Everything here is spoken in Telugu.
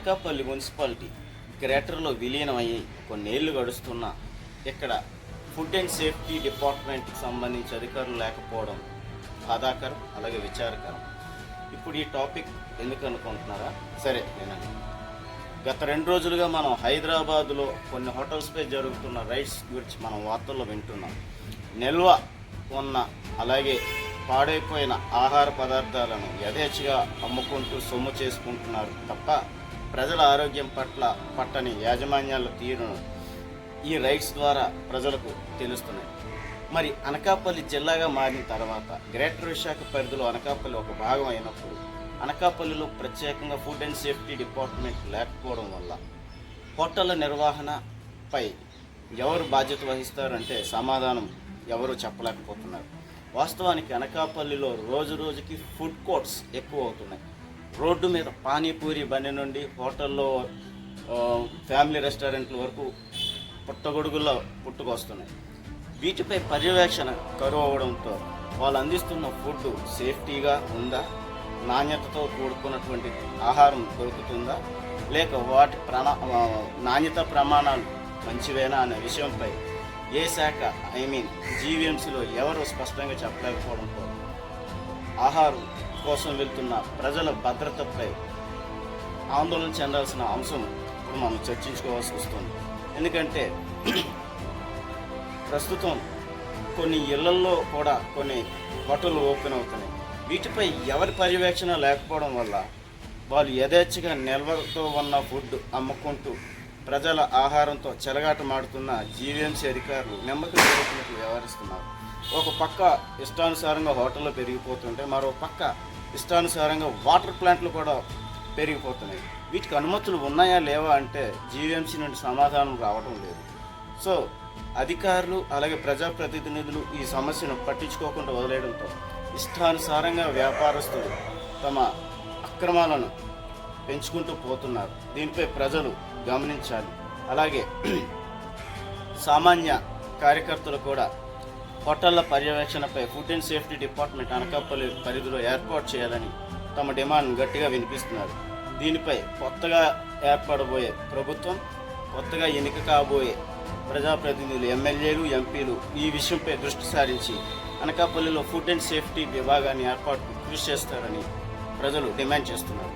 అనకాపల్లి మున్సిపాలిటీ గ్రేటర్లో విలీనమయ్యి కొన్నేళ్ళు గడుస్తున్న ఇక్కడ ఫుడ్ అండ్ సేఫ్టీ డిపార్ట్మెంట్కి సంబంధించి అధికారులు లేకపోవడం బాధాకరం అలాగే విచారకరం. ఇప్పుడు ఈ టాపిక్ ఎందుకు అనుకుంటున్నారా? సరే వినండి. గత రెండు రోజులుగా మనం హైదరాబాద్లో కొన్ని హోటల్స్పై జరుగుతున్న రైడ్స్ గురించి మనం వార్తల్లో వింటున్నాం. నిల్వ ఉన్న అలాగే పాడైపోయిన ఆహార పదార్థాలను యథేచ్ఛగా అమ్ముకుంటూ సొమ్ము చేసుకుంటున్నారు తప్ప ప్రజల ఆరోగ్యం పట్ల పట్టని యాజమాన్యాల తీరును ఈ రైట్స్ ద్వారా ప్రజలకు తెలుస్తున్నాయి. మరి అనకాపల్లి జిల్లాగా మారిన తర్వాత గ్రేటర్ విశాఖ పరిధిలో అనకాపల్లి ఒక భాగం అయినప్పుడు అనకాపల్లిలో ప్రత్యేకంగా ఫుడ్ అండ్ సేఫ్టీ డిపార్ట్మెంట్ లేకపోవడం వల్ల హోటళ్ళ నిర్వహణపై ఎవరు బాధ్యత వహిస్తారంటే సమాధానం ఎవరు చెప్పలేకపోతున్నారు. వాస్తవానికి అనకాపల్లిలో రోజు రోజుకి ఫుడ్ కోర్ట్స్ ఎక్కువ అవుతున్నాయి. రోడ్డు మీద పానీపూరి బండి నుండి హోటల్లో ఫ్యామిలీ రెస్టారెంట్ల వరకు పుట్టగొడుగుల్లో పుట్టుకొస్తున్నాయి. వీటిపై పర్యవేక్షణ కరువు అవడంతో వాళ్ళు అందిస్తున్న ఫుడ్ సేఫ్టీగా ఉందా? నాణ్యతతో కూడుకున్నటువంటి ఆహారం దొరుకుతుందా? లేక వాటి ప్రణా నాణ్యత ప్రమాణాలు మంచివేనా అనే విషయంపై ఏ శాఖ ఐ మీన్ జీవీఎంసీలో ఎవరు స్పష్టంగా చెప్పలేకపోవడంతో ఆహారం కోసం వెళ్తున్న ప్రజల భద్రతపై ఆందోళన చెందాల్సిన అంశం ఇప్పుడు మనం చర్చించుకోవాల్సి వస్తుంది. ఎందుకంటే ప్రస్తుతం కొన్ని ఇళ్ళల్లో కూడా కొన్ని హోటళ్ళు ఓపెన్ అవుతున్నాయి. వీటిపై ఎవరి పర్యవేక్షణ లేకపోవడం వల్ల వాళ్ళు యథేచ్ఛగా నిల్వతో ఉన్న ఫుడ్ అమ్ముకుంటూ ప్రజల ఆహారంతో చెలగాటమాడుతున్న జీవీఎంసీ అధికారులు నమ్మకం జరుగుతున్నట్లు వ్యవహరిస్తున్నారు. ఒక పక్క ఇష్టానుసారంగా హోటళ్ళు పెరిగిపోతుంటే మరో పక్క ఇష్టానుసారంగా వాటర్ ప్లాంట్లు కూడా పెరిగిపోతున్నాయి. వీటికి అనుమతులు ఉన్నాయా లేవా అంటే జీవీఎంసీ నుండి సమాధానం రావడం లేదు. సో అధికారులు అలాగే ప్రజాప్రతినిధులు ఈ సమస్యను పట్టించుకోకుండా వదిలేయడంతో ఇష్టానుసారంగా వ్యాపారస్తులు తమ అక్రమాలను పెంచుకుంటూ పోతున్నారు. దీనిపై ప్రజలు గమనించాలి. అలాగే సామాన్య కార్యకర్తలు కూడా హోటళ్ళ పర్యవేక్షణపై food and safety department Anakapalli పరిధిలో ఏర్పాటు చేయాలని తమ డిమాండ్ గట్టిగా వినిపిస్తున్నారు. దీనిపై కొత్తగా ఏర్పడబోయే ప్రభుత్వం కొత్తగా ఎన్నిక కాబోయే ప్రజాప్రతినిధులు ఎమ్మెల్యేలు ఎంపీలు ఈ విషయంపై దృష్టి సారించి అనకాపల్లిలో ఫుడ్ అండ్ సేఫ్టీ విభాగాన్ని ఏర్పాటుకు కృషి చేస్తారని ప్రజలు డిమాండ్ చేస్తున్నారు.